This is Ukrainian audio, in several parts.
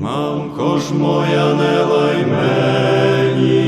Мамко ж моя не лай мені,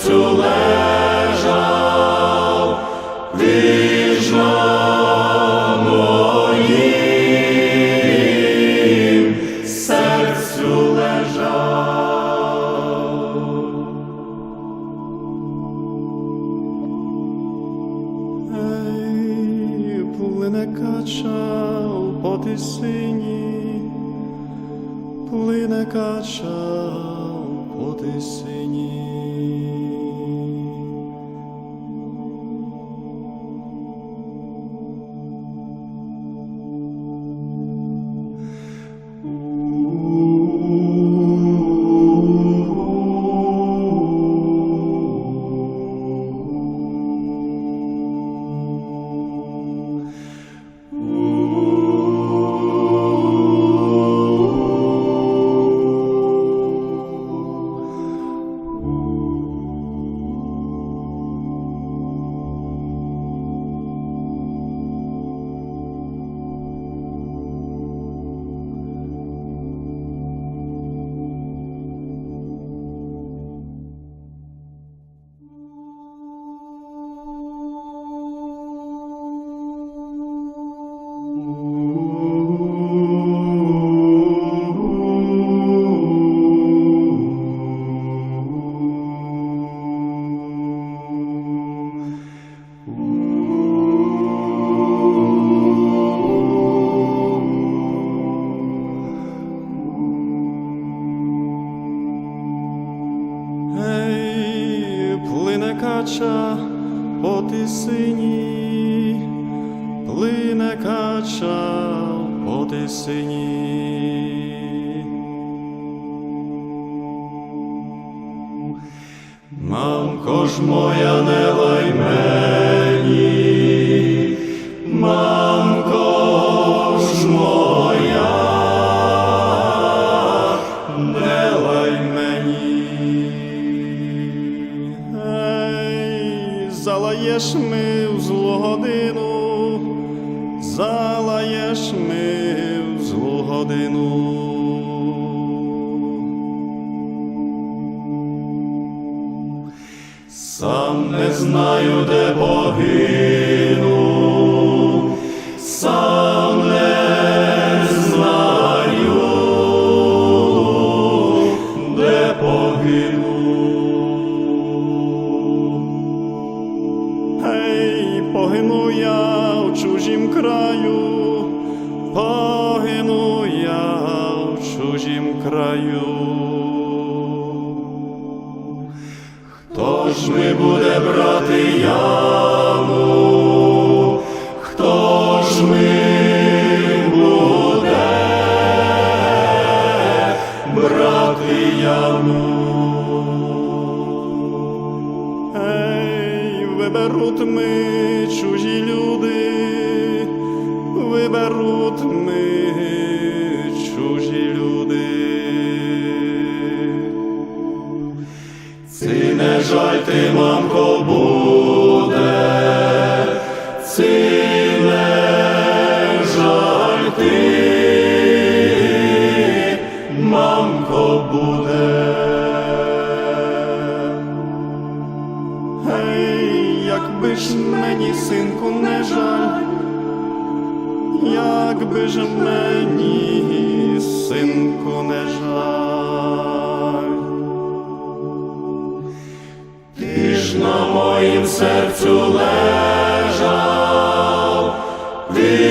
серцю легко. moja не знаю, де боги. Гей, якби ж мені, синку, не жаль, якби ж мені, синку, не жаль. Ти ж на моїм серцю лежав, ти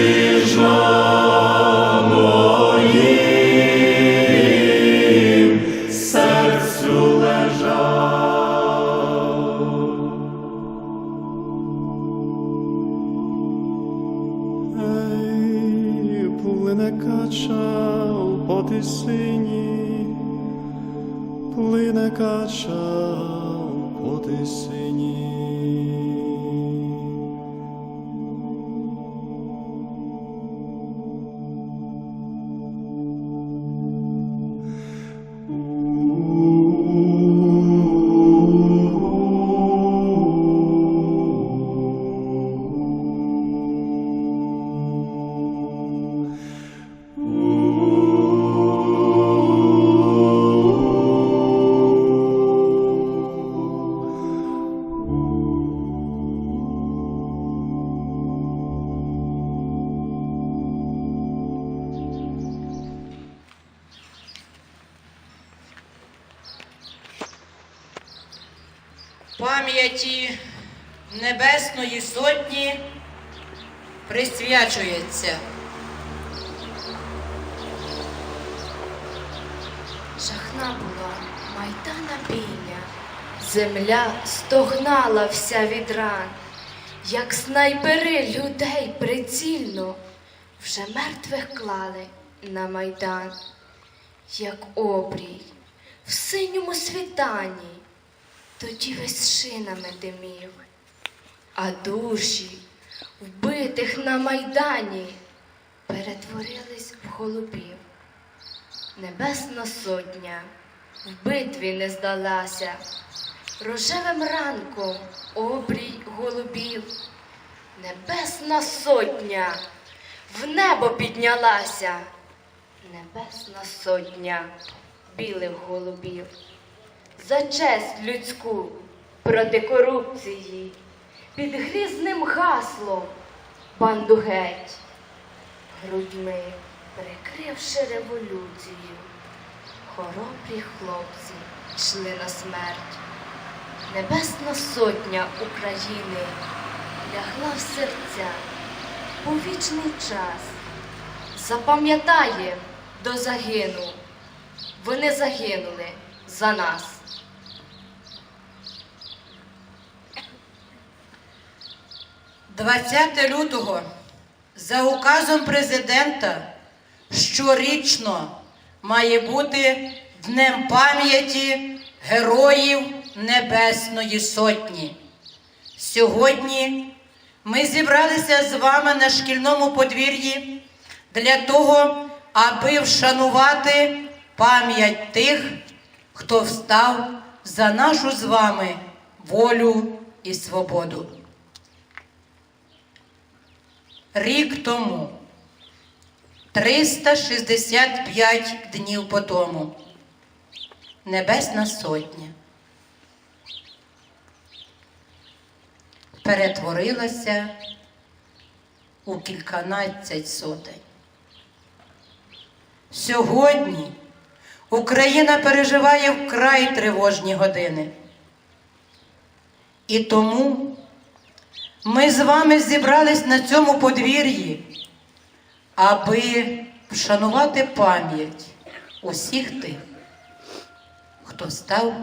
по тисині. Пам'яті Небесної Сотні присвячується. Жахна була майдана бійня, земля стогнала вся від ран, як снайпери людей прицільно вже мертвих клали на майдан, як обрій в синьому світанні, тоді весь шинами димів, а душі вбитих на майдані перетворились в голубів. Небесна сотня в битві не здалася, рожевим ранком обрій голубів. Небесна сотня в небо піднялася, Небесна сотня білих голубів. За честь людську проти корупції, під грізним гаслом банду геть грудьми прикривши революцію, хоробрі хлопці йшли на смерть. Небесна сотня України лягла в серця у вічний час. Запам'ятає до загину. Вони загинули за нас. – 20 лютого за указом президента щорічно має бути Днем пам'яті Героїв Небесної Сотні. Сьогодні ми зібралися з вами на шкільному подвір'ї для того, аби вшанувати пам'ять тих, хто встав за нашу з вами волю і свободу. Рік тому, 365 днів по тому, Небесна Сотня перетворилася у кільканадцять сотень. Сьогодні Україна переживає вкрай тривожні години. І тому ми з вами зібрались на цьому подвір'ї, аби вшанувати пам'ять усіх тих, хто став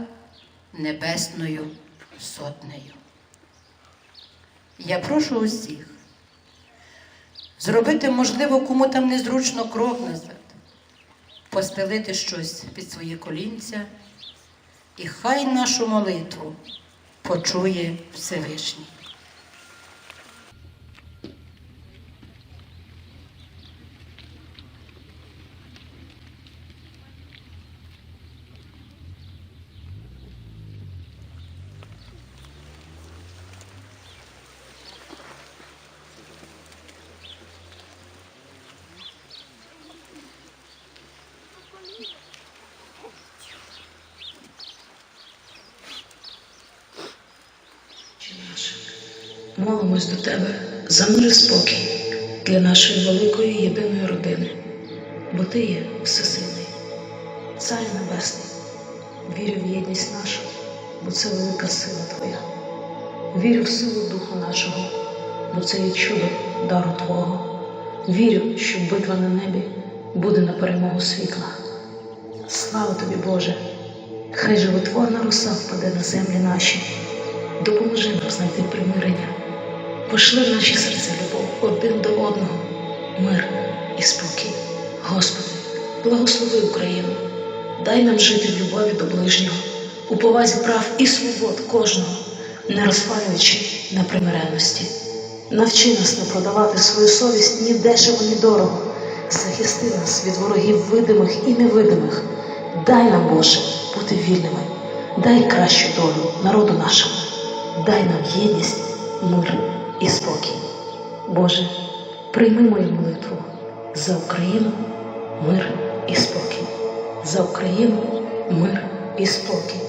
Небесною сотнею. Я прошу усіх зробити, можливо, кому там незручно крок назад, постелити щось під свої колінця, і хай нашу молитву почує Всевишній. Молимось до Тебе за мир і спокій для нашої великої єдиної родини, бо Ти є всесильний, Цар Небесний, вірю в єдність нашу, бо це велика сила Твоя. Вірю в силу Духа нашого, бо це є чудо дару Твого. Вірю, що битва на небі буде на перемогу світла. Слава тобі, Боже! Хай животворна роса впаде на землі наші. Допоможи нам знайти примирення. Пошли в наші серця любов один до одного, мир і спокій. Господи, благослови Україну, дай нам жити в любові до ближнього, у повазі прав і свобод кожного, не розпалюючи на примиренності. Навчи нас не продавати свою совість ні дешево, ні дорого. Захисти нас від ворогів видимих і невидимих. Дай нам, Боже, бути вільними. Дай кращу долю народу нашому. Дай нам єдність, мир і спокій. Боже, прийми мою молитву за Україну, мир і спокій. За Україну, мир і спокій.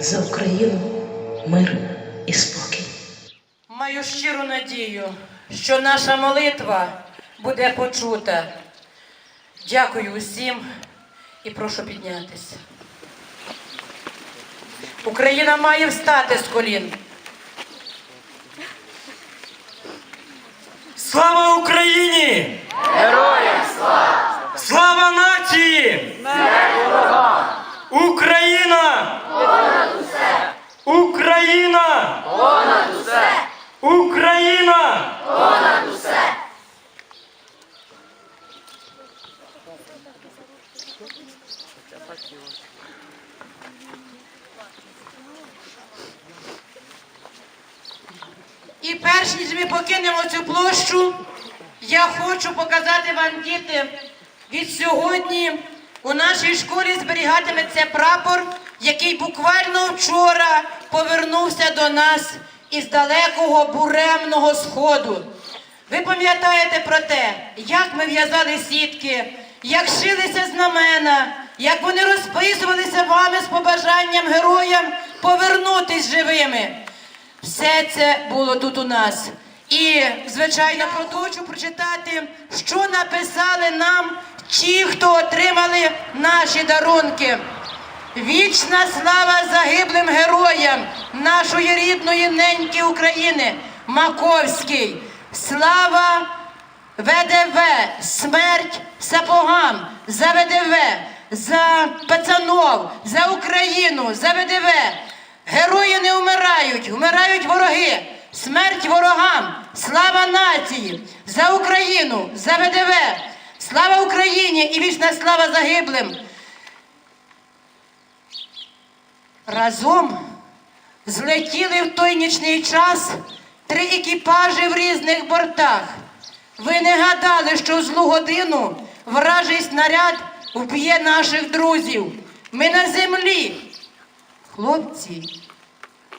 За Україну, мир і спокій. Маю щиру надію, що наша молитва буде почута. Дякую усім і прошу піднятися. Україна має встати з колін. Слава Україні! Героям слава! Слава нації! Україна! Понад усе! Україна! Понад усе! Україна! І перш ніж ми покинемо цю площу, я хочу показати вам, діти, від сьогодні у нашій школі зберігатиметься прапор, який буквально вчора повернувся до нас із далекого буремного сходу. Ви пам'ятаєте про те, як ми в'язали сітки, як шилися знамена, як вони розписувалися вами з побажанням героям повернутись живими. Все це було тут у нас. І, звичайно, продовжу прочитати, що написали нам ті, хто отримали наші дарунки. Вічна слава загиблим героям нашої рідної неньки України, Маковський. Слава ВДВ, смерть сапогам за ВДВ, за пацанов, за Україну, за ВДВ. Герої не вмирають, вмирають вороги. Смерть ворогам, слава нації, за Україну, за ВДВ, слава Україні і вічна слава загиблим. Разом злетіли в той нічний час три екіпажі в різних бортах. Ви не гадали, що в злу годину вражий снаряд вб'є наших друзів. Ми на землі, хлопці,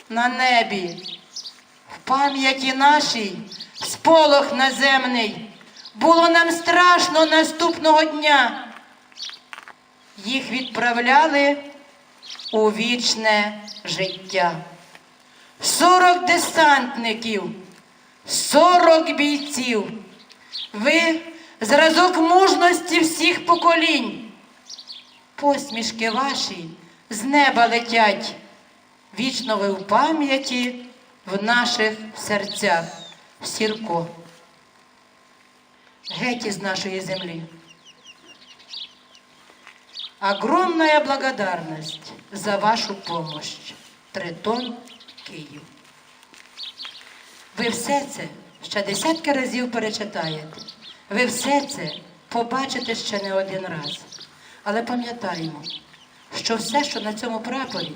на небі, в пам'яті нашій сполох наземний. Було нам страшно наступного дня. Їх відправляли у вічне життя. Сорок десантників, сорок бійців. Ви зразок мужності всіх поколінь. Посмішки ваші з неба летять. Вічно ви в пам'яті в наших серцях. Сірко. Геть із нашої землі. Огромная благодарность за вашу помощь. Тритон Київ. Ви все це ще десятки разів перечитаєте. Ви все це побачите ще не один раз. Але пам'ятаємо, що все, що на цьому прапорі,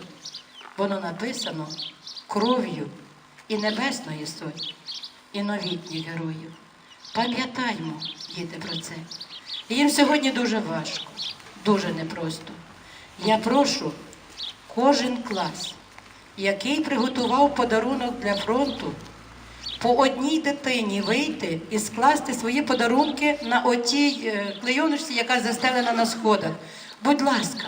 воно написано кров'ю і Небесної Сотні, і новітніх героїв. Пам'ятаймо, діти, про це. Їм сьогодні дуже важко, дуже непросто. Я прошу кожен клас, який приготував подарунок для фронту, по одній дитині вийти і скласти свої подарунки на отій е, клейоночці, яка застелена на сходах. Будь ласка.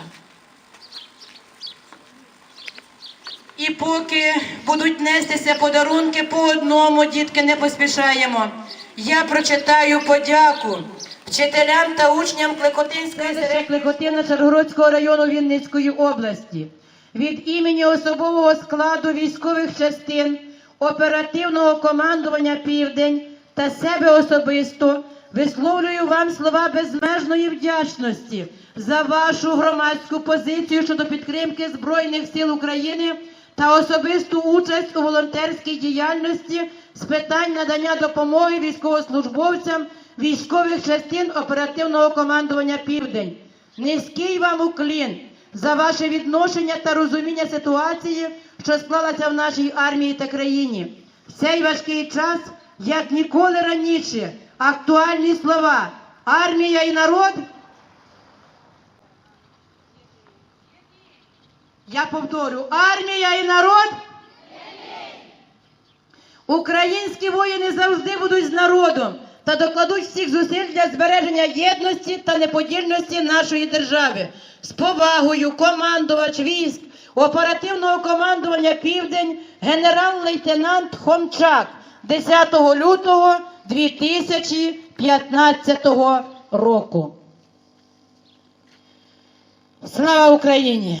І поки будуть нестися подарунки по одному, дітки, не поспішаємо. Я прочитаю подяку вчителям та учням Клекотинської Клекотина Шаргородського району Вінницької області. Від імені особового складу військових частин оперативного командування Південь та себе особисто висловлюю вам слова безмежної вдячності за вашу громадську позицію щодо підтримки Збройних сил України та особисту участь у волонтерській діяльності з питань надання допомоги військовослужбовцям військових частин оперативного командування Південь. Низький вам уклін за ваше відношення та розуміння ситуації, що склалася в нашій армії та країні. В цей важкий час, як ніколи раніше, актуальні слова армія і народ. Я повторю, армія і народ. Українські воїни завжди будуть з народом та докладуть всіх зусиль для збереження єдності та неподільності нашої держави. З повагою командувач військ оперативного командування Південь генерал-лейтенант Хомчак 10 лютого 2015 року. Слава Україні!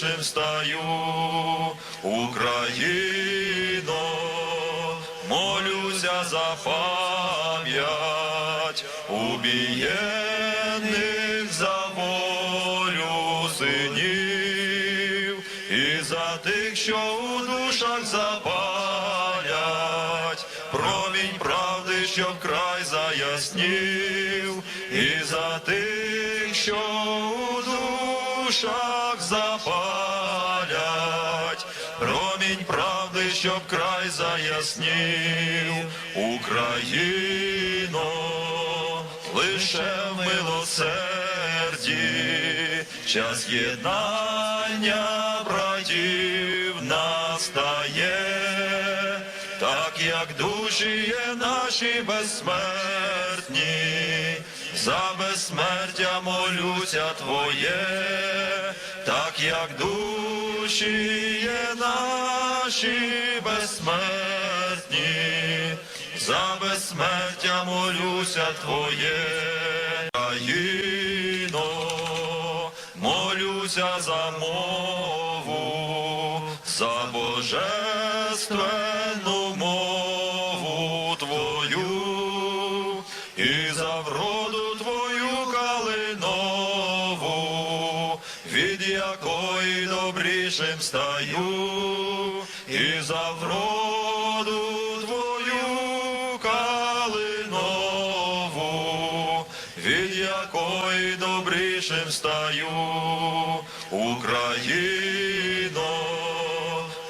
добрішим стаю, Україно, молюся за пам'ять убієнних за волю синів і за тих, що у душах запалять, промінь правди, щоб край заяснів, і за тих, що у душах запалять, промінь правди, щоб край заяснів, Україно, лише в милосерді, час єднання братів настає, так як душі є наші безсмертні, за безсмертя молюся Твоє, так як душі є наші безсмертні, за безсмертя молюся Твоє, країно, молюся за мову, за божественну добрішим стаю, і за вроду Твою калинову, від якої добрішим стаю, Україно,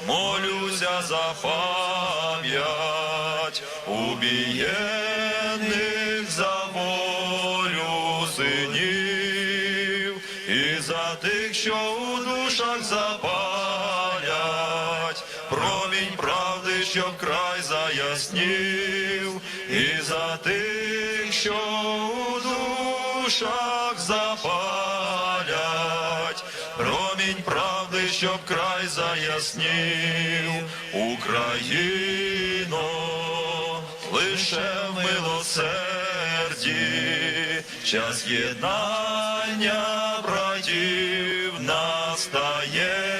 молюся за пам'ять убієнних заяснів, і за тих, що у душах запалять, промінь правди, щоб край заяснів, Україно, лише в милосерді, час єднання братів настає,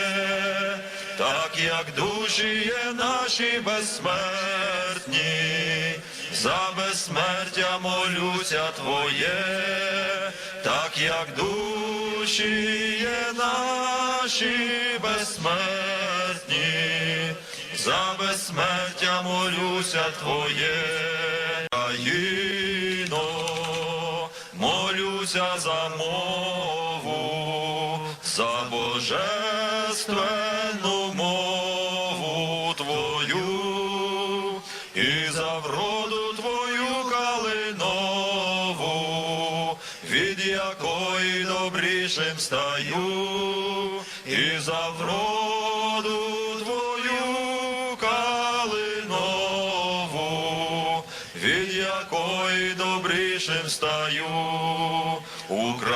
так як душі є наші безсмертні, за безсмертя молюся Твоє, так як душі є наші безсмертні, за безсмертя молюся Твоє, Країно, молюся за мову, за божественну добрішим стаю, і за вроду Твою калинову, від якої добрішим стаю, Україно,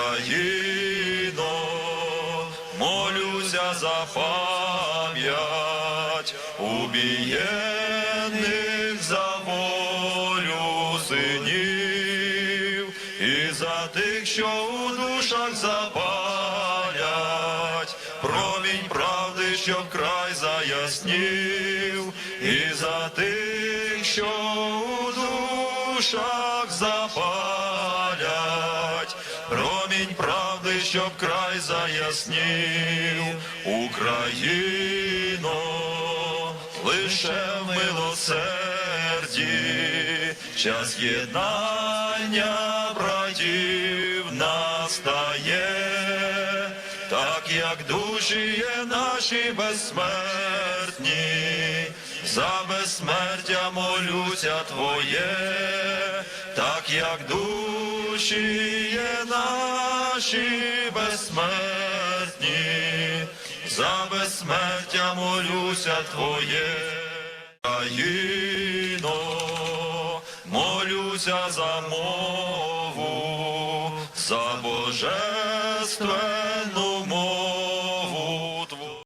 молюся за пам'ять убієнних щоб край заяснів, і за тих, що у душах запалять, промінь правди, щоб край заяснів, Україно, лише в милосерді, час єднання наші безсмертні, за безсмертя молюся Твоє, так як душі є наші безсмертні, за безсмертя молюся Твоє. Країно, молюся за мову, за божественну.